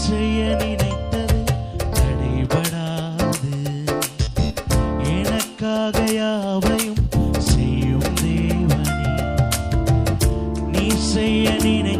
செய்ய நினைத்தது நடைபடாது எனக்காக யாவையும் செய்யும் தேவனே நீ செய்ய நினை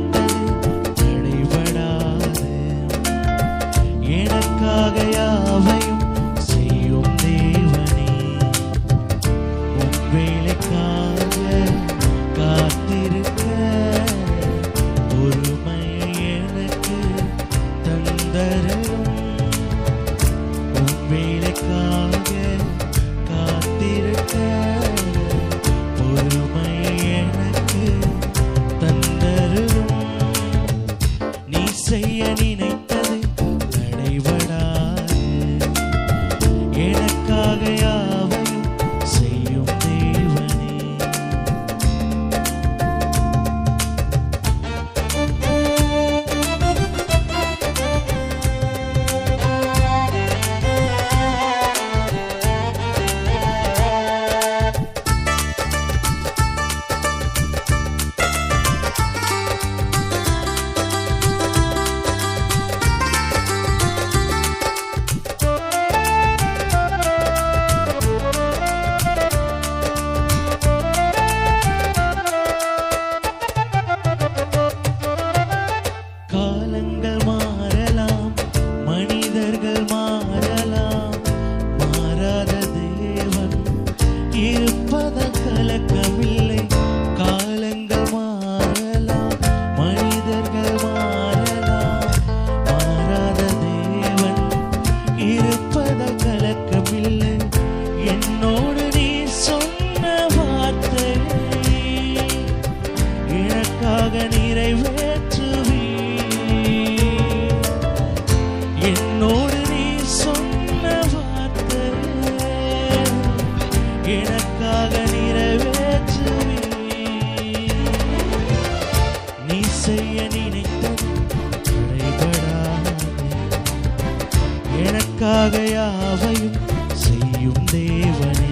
யாவையும் செய்யும் தேவனே.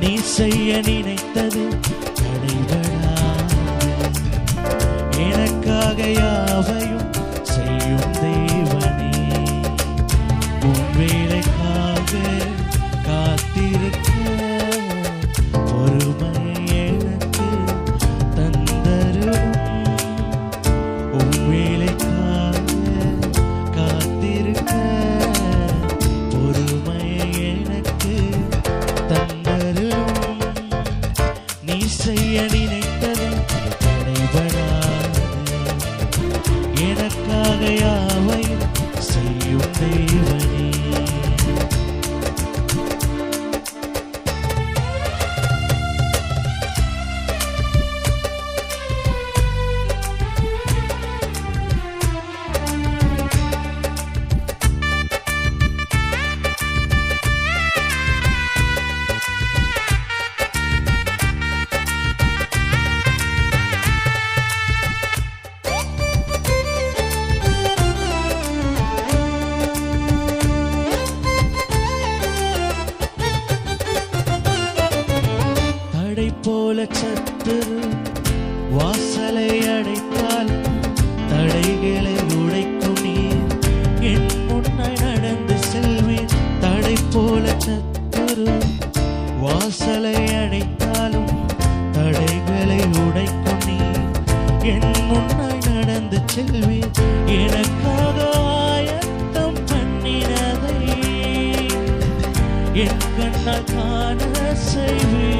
நீ செய்ய நினைத்தது நடைபெறா எனக்காக யாவையும் செய்யும் தேவன். போல சத்து வாசலை அடைத்தால் தடைகளை உடைக்கும் நீ என் முன்னை நடந்து செல்வேன் தடை போல சத்துரு வாசலை அடைத்தாலும் தடைகளை உடைக்கும் நீ என் முன்னை நடந்து செல்வேன் எனக்காக ஆயத்தம் பண்ணினதை. என் கண்ணால் காண செய்வேன்.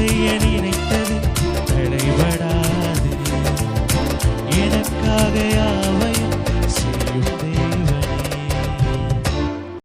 செய்ய நினைத்தது.